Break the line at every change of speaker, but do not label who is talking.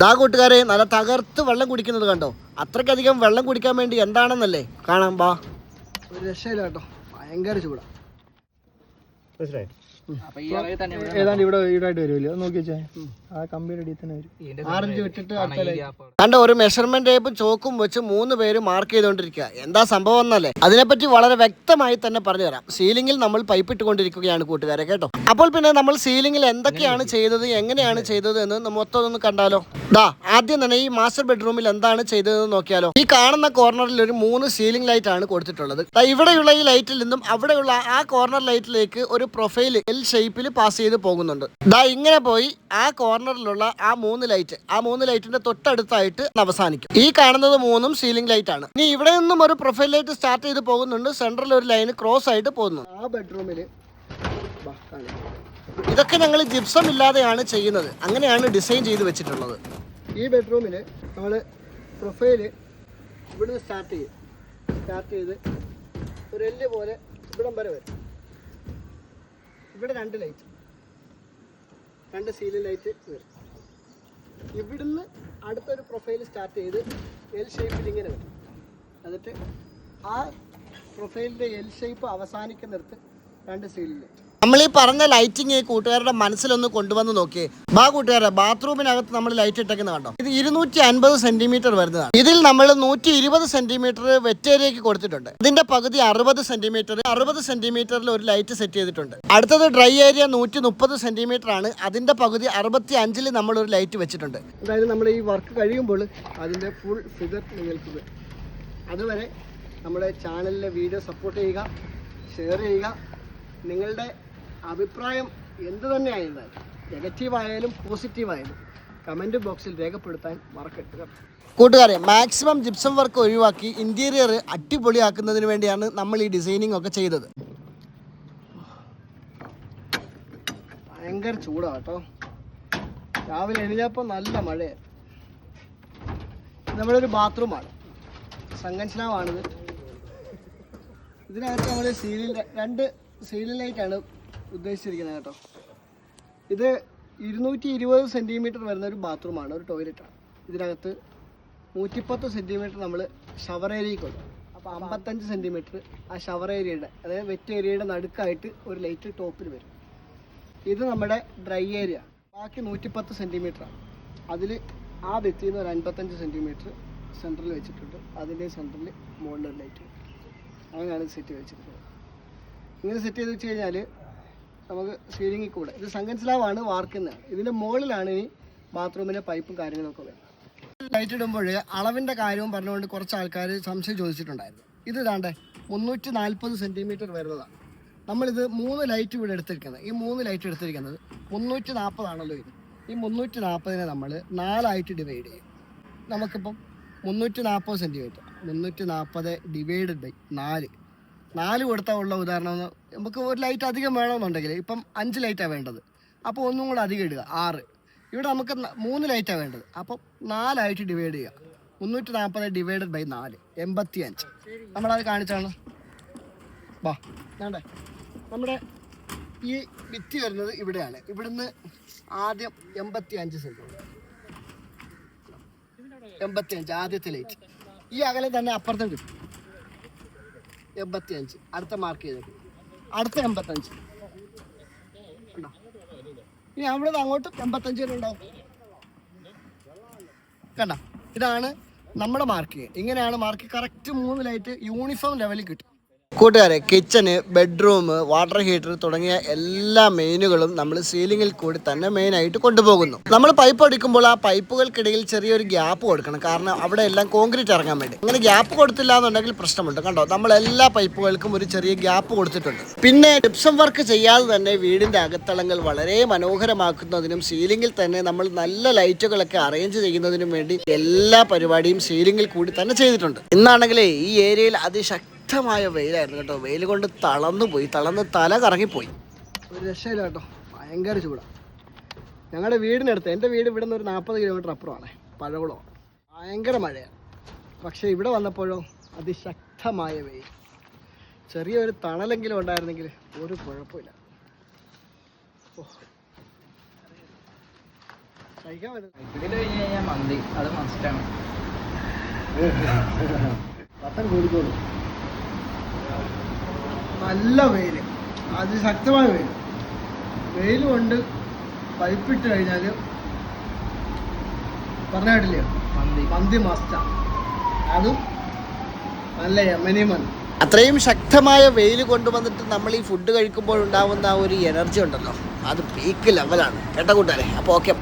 ദാ കൂട്ടുകാരെ നല്ല തകർത്ത് വെള്ളം കുടിക്കുന്നത് കണ്ടോ? അത്രയ്ക്കധികം വെള്ളം കുടിക്കാൻ വേണ്ടി എന്താണെന്നല്ലേ? കാണാം ബാ ഒരു രക്ഷയില്ല കേട്ടോ. ഭയങ്കര ചൂടാ.
മനസ്സിലായി?
ഇവിടെ
ഏതാണ്ട് ഇവിടെ ഈടായിട്ട് വരുമല്ലോ. അത് നോക്കി വെച്ചേ. ആ കമ്പിയുടെ അടിയിൽ തന്നെ വരും.
ആറഞ്ച് വിട്ടിട്ട്. കണ്ട ഒരു മെഷർമെന്റ് ടേപ്പും ചോക്കും വെച്ച് മൂന്ന് പേര് മാർക്ക് ചെയ്തുകൊണ്ടിരിക്കുക എന്താ സംഭവം എന്നല്ലേ? അതിനെപ്പറ്റി വളരെ വ്യക്തമായി തന്നെ പറഞ്ഞു തരാം. സീലിംഗിൽ നമ്മൾ പൈപ്പ് ഇട്ടുകൊണ്ടിരിക്കുകയാണ് കൂട്ടുകാരെ കേട്ടോ? അപ്പോൾ പിന്നെ നമ്മൾ സീലിംഗിൽ എന്തൊക്കെയാണ് ചെയ്തത് എങ്ങനെയാണ് ചെയ്തത് എന്ന് മൊത്തം ഒന്ന് കണ്ടാലോ? ദാ ആദ്യം തന്നെ ഈ മാസ്റ്റർ ബെഡ്റൂമിൽ എന്താണ് ചെയ്തതെന്ന് നോക്കിയാലോ. ഈ കാണുന്ന കോർണറിൽ ഒരു മൂന്ന് സീലിംഗ് ലൈറ്റ് ആണ് കൊടുത്തിട്ടുള്ളത്. ദാ ഇവിടെയുള്ള ഈ ലൈറ്റിൽ നിന്നും അവിടെയുള്ള ആ കോർണർ ലൈറ്റിലേക്ക് ഒരു പ്രൊഫൈൽ ഷേപ്പിൽ പാസ് ചെയ്ത് പോകുന്നുണ്ട്. ദാ ഇങ്ങനെ പോയി ആ കോർണറിലുള്ള ആ മൂന്ന് ലൈറ്റ് ആ മൂന്ന് ലൈറ്റിന്റെ തൊട്ടടുത്തായിട്ട് അവസാനിക്കും. ഈ കാണുന്നത് മൂന്നും സീലിംഗ് ലൈറ്റ് ആണ്. ഇനി ഇവിടെ നിന്നും ഒരു പ്രൊഫൈൽ ലൈറ്റ് സ്റ്റാർട്ട് ചെയ്ത് പോകുന്നുണ്ട്. സെൻട്രൽ ഒരു ലൈൻ ക്രോസ് ആയിട്ട് പോകുന്നു. ആ ബെഡ്റൂമിൽ ഇതൊക്കെ ഞങ്ങൾ ജിപ്സം ഇല്ലാതെയാണ് ചെയ്യുന്നത്. അങ്ങനെയാണ് ഡിസൈൻ ചെയ്ത് വെച്ചിട്ടുള്ളത്. ഈ ബെഡ്റൂമിൽ നമ്മൾ പ്രൊഫൈൽ ഇവിടുന്ന് സ്റ്റാർട്ട് ചെയ്യും. സ്റ്റാർട്ട് ചെയ്ത് ഒരു എല്ല് പോലെ ഇവിടം വരെ വരും. ഇവിടെ രണ്ട് ലൈറ്റ് രണ്ട് സീലിംഗ് ലൈറ്റ് വരും. ഇവിടുന്ന് അടുത്തൊരു പ്രൊഫൈൽ സ്റ്റാർട്ട് ചെയ്ത് എൽ ഷേപ്പിൽ ഇങ്ങനെ വരും. എന്നിട്ട് ആ പ്രൊഫൈലിന്റെ എൽ ഷേപ്പ് അവസാനിക്കുന്നിടത്ത് രണ്ട് സീലിംഗ് ലൈറ്റ് നമ്മൾ ഈ പറഞ്ഞ ലൈറ്റിങ് കൂട്ടുകാരുടെ മനസ്സിലൊന്ന് കൊണ്ടുവന്ന് നോക്കി ബാ കൂട്ടുകാരെ ബാത്റൂമിനകത്ത് നമ്മൾ ലൈറ്റ് ഇട്ടേക്കുന്ന കണ്ടോ? ഇത് ഇരുന്നൂറ്റി അൻപത് സെന്റിമീറ്റർ വരുന്നതാണ്. ഇതിൽ നമ്മൾ നൂറ്റി ഇരുപത് സെന്റിമീറ്റർ വെറ്റേരിയക്ക് കൊടുത്തിട്ടുണ്ട്. ഇതിന്റെ പകുതി അറുപത് സെന്റിമീറ്റർ അറുപത് സെന്റിമീറ്ററിൽ ഒരു ലൈറ്റ് സെറ്റ് ചെയ്തിട്ടുണ്ട്. അടുത്തത് ഡ്രൈ ഏരിയ നൂറ്റി മുപ്പത് സെന്റിമീറ്റർ ആണ്. അതിന്റെ പകുതി അറുപത്തി അഞ്ചിൽ നമ്മൾ ഒരു ലൈറ്റ് വെച്ചിട്ടുണ്ട്. അതായത് നമ്മൾ ഈ വർക്ക് കഴിയുമ്പോൾ അതിന്റെ ഫുൾ ഫിഗർ നിങ്ങൾക്ക് വരും. അതുവരെ നമ്മുടെ ചാനലിലെ വീഡിയോ സപ്പോർട്ട് ചെയ്യുക ഷെയർ ചെയ്യുക നിങ്ങളുടെ അഭിപ്രായം എന്ത് തന്നെ ആയിരുന്നാലും നെഗറ്റീവ് ആയാലും പോസിറ്റീവ് ആയാലും കമന്റ് ബോക്സിൽ രേഖപ്പെടുത്താൻ മറക്കരുത്. കൂട്ടുകാരെ മാക്സിമം ജിപ്സം വർക്ക് ഒഴിവാക്കി ഇന്റീരിയർ അടിപൊളിയാക്കുന്നതിന് വേണ്ടിയാണ് നമ്മൾ ഈ ഡിസൈനിങ് ഒക്കെ ചെയ്തത്. ഭയങ്കര ചൂടാണ് കേട്ടോ. രാവിലെ എഴുന്നേപ്പോൾ നല്ല മഴയാണ് നമ്മുടെ ഒരു ബാത്റൂമാണ് സംഗൻസ്ലാവാണിത് ഇതിനകത്ത് നമ്മൾ സീലിന്റെ രണ്ട് സീലിംഗ് ലൈറ്റാണ് ഉദ്ദേശിച്ചിരിക്കുന്നത് കേട്ടോ. ഇത് ഇരുന്നൂറ്റി ഇരുപത് സെന്റിമീറ്റർ വരുന്ന ഒരു ബാത്റൂമാണ് ഒരു ടോയ്ലറ്റാണ്. ഇതിനകത്ത് നൂറ്റിപ്പത്ത് സെന്റിമീറ്റർ നമ്മൾ ഷവർ ഏരിയയ്ക്ക് ഉണ്ട്. അപ്പോൾ അമ്പത്തഞ്ച് സെന്റിമീറ്റർ ആ ഷവർ ഏരിയയുടെ അതായത് വെറ്റ് ഏരിയയുടെ നടുക്കായിട്ട് ഒരു ലൈറ്റ് ടോപ്പിൽ വരും. ഇത് നമ്മുടെ ഡ്രൈ ഏരിയ ബാക്കി നൂറ്റിപ്പത്ത് സെന്റിമീറ്ററാണ് അതിൽ ആ ഭിത്തിയിൽ നിന്ന് ഒരു അൻപത്തഞ്ച് സെന്റിമീറ്റർ സെന്ററിൽ വെച്ചിട്ടുണ്ട്. അതിന്റെ സെന്ററിൽ മുകളിൽ ഒരു ലൈറ്റ് അങ്ങനെയാണ് സെറ്റ് വെച്ചിരിക്കുന്നത്. ഇങ്ങനെ സെറ്റ് ചെയ്ത് വെച്ച് കഴിഞ്ഞാൽ നമുക്ക് സീലിംഗിൽ കൂടെ. ഇത് സംഗൻ സ്ലാവാണ് വാർക്കുന്നത്. ഇതിന്റെ മുകളിലാണ് ഇനി ബാത്റൂമിന്റെ പൈപ്പും കാര്യങ്ങളൊക്കെ വരുന്നത് ലൈറ്റ് ഇടുമ്പോൾ അളവിന്റെ കാര്യവും പറഞ്ഞുകൊണ്ട് കുറച്ച് ആൾക്കാർ സംശയം ചോദിച്ചിട്ടുണ്ടായിരുന്നു. ഇത് ഇതാണ്ടേ മുന്നൂറ്റി നാൽപ്പത് സെന്റിമീറ്റർ വരുന്നതാണ്. നമ്മളിത് മൂന്ന് ലൈറ്റ് ഇവിടെ എടുത്തിരിക്കുന്നത്. ഈ മൂന്ന് ലൈറ്റ് എടുത്തിരിക്കുന്നത് മുന്നൂറ്റി നാൽപ്പതാണല്ലോ ഇത്. ഈ മുന്നൂറ്റി നാൽപ്പതിനെ നമ്മൾ നാലായിട്ട് ഡിവൈഡ് ചെയ്യും. നമുക്കിപ്പം മുന്നൂറ്റി നാൽപ്പത് സെന്റിമീറ്റർ മുന്നൂറ്റി നാൽപ്പത് ഡിവൈഡഡ് ബൈ നാല്. നാല് കൊടുത്താൽ ഉള്ള ഉദാഹരണം നമുക്ക് ഒരു ലൈറ്റ് അധികം വേണമെന്നുണ്ടെങ്കിൽ ഇപ്പം അഞ്ച് ലൈറ്റാണ് വേണ്ടത്. അപ്പോൾ ഒന്നും കൂടെ അധികം ഇടുക ആറ്. ഇവിടെ നമുക്ക് മൂന്ന് ലൈറ്റാണ് വേണ്ടത്. അപ്പം നാലായിട്ട് ഡിവൈഡ് ചെയ്യുക. മുന്നൂറ്റി നാൽപ്പത് ഡിവൈഡഡ് ബൈ നാല് എൺപത്തി അഞ്ച് നമ്മളത് കാണിച്ചാണ്. വാ വേണ്ടേ? നമ്മുടെ ഈ ഭിത്തി വരുന്നത് ഇവിടെയാണ്. ഇവിടുന്ന് ആദ്യം എൺപത്തി അഞ്ച് സെന്റിമീറ്റർ എൺപത്തി അഞ്ച് ആദ്യത്തെ ലൈറ്റ് ഈ അകലെ തന്നെ അപ്പുറത്തും കിട്ടും. എൺപത്തി അഞ്ച് അടുത്ത മാർക്ക് ചെയ്തേക്കും. അടുത്ത എൺപത്തഞ്ച് ഉണ്ടോ ഇനി അവിടെ അങ്ങോട്ട് എൺപത്തഞ്ച് വരെ കണ്ട? ഇതാണ് നമ്മുടെ മാർക്ക് ഇങ്ങനെയാണ് മാർക്ക് കറക്റ്റ് മൂന്നിലായിട്ട് യൂണിഫോം ലെവലിൽ കിട്ടും. കൂട്ടുകാരെ കിച്ചന് ബെഡ്റൂം വാട്ടർ ഹീറ്റർ തുടങ്ങിയ എല്ലാ മെയിനുകളും നമ്മൾ സീലിംഗിൽ കൂടി തന്നെ മെയിനായിട്ട് കൊണ്ടുപോകുന്നു. നമ്മൾ പൈപ്പ് അടിക്കുമ്പോൾ ആ പൈപ്പുകൾക്കിടയിൽ ചെറിയൊരു ഗ്യാപ്പ് കൊടുക്കണം. കാരണം അവിടെ എല്ലാം കോൺക്രീറ്റ് ഇറങ്ങാൻ വേണ്ടി. അങ്ങനെ ഗ്യാപ്പ് കൊടുത്തില്ല എന്നുണ്ടെങ്കിൽ പ്രശ്നമുണ്ട്. കണ്ടോ? നമ്മൾ എല്ലാ പൈപ്പുകൾക്കും ഒരു ചെറിയ ഗ്യാപ്പ് കൊടുത്തിട്ടുണ്ട്. പിന്നെ ടിപ്സം വർക്ക് ചെയ്യാതെ തന്നെ വീടിന്റെ അകത്തളങ്ങൾ വളരെ മനോഹരമാക്കുന്നതിനും സീലിംഗിൽ തന്നെ നമ്മൾ നല്ല ലൈറ്റുകളൊക്കെ അറേഞ്ച് ചെയ്യുന്നതിനും വേണ്ടി എല്ലാ പരിപാടിയും സീലിംഗിൽ കൂടി തന്നെ ചെയ്തിട്ടുണ്ട്. ഇന്നാണെങ്കിലേ ഈ ഏരിയയിൽ അതിശക്തമായ വെയിലായിരുന്നു കേട്ടോ. വെയിൽ കൊണ്ട് തളർന്നു പോയി. തളർന്ന് തല കറങ്ങിപ്പോയി. ഒരു രക്ഷയില്ല കേട്ടോ. ഭയങ്കര ചൂടാണ് ഞങ്ങളുടെ വീടിനടുത്ത് എന്റെ വീട് ഇവിടെ നിന്ന് ഒരു നാൽപ്പത് കിലോമീറ്റർ അപ്പുറമാണ് പഴകുളം. ഭയങ്കര മഴയാണ്. പക്ഷേ ഇവിടെ വന്നപ്പോഴോ അതിശക്തമായ വെയിൽ. ചെറിയൊരു തണലെങ്കിലും ഉണ്ടായിരുന്നെങ്കിൽ ഒരു കുഴപ്പമില്ല. ഓ. കഴിക്കാൻ പറ്റും.
മന്തി. അത് മസ്റ്റാണ്
പത്തം കോഴിക്കോട് നല്ല വെയിൽ അതിശക്തമായ വെയിൽ വെയിൽ കൊണ്ട് പൈപ്പിട്ട് കഴിഞ്ഞാൽ പറഞ്ഞ കേട്ടില്ലേ?
മന്തി
മന്തി മസ്ത അതും നല്ല യമനി മന്തി അത്രയും ശക്തമായ വെയിൽ കൊണ്ടുവന്നിട്ട് നമ്മൾ ഈ ഫുഡ് കഴിക്കുമ്പോൾ ഉണ്ടാവുന്ന ആ ഒരു എനർജി ഉണ്ടല്ലോ. അത് പീക്ക് ലെവലാണ് കേട്ട കൂട്ടാരെ അപ്പോൾ ഓക്കെ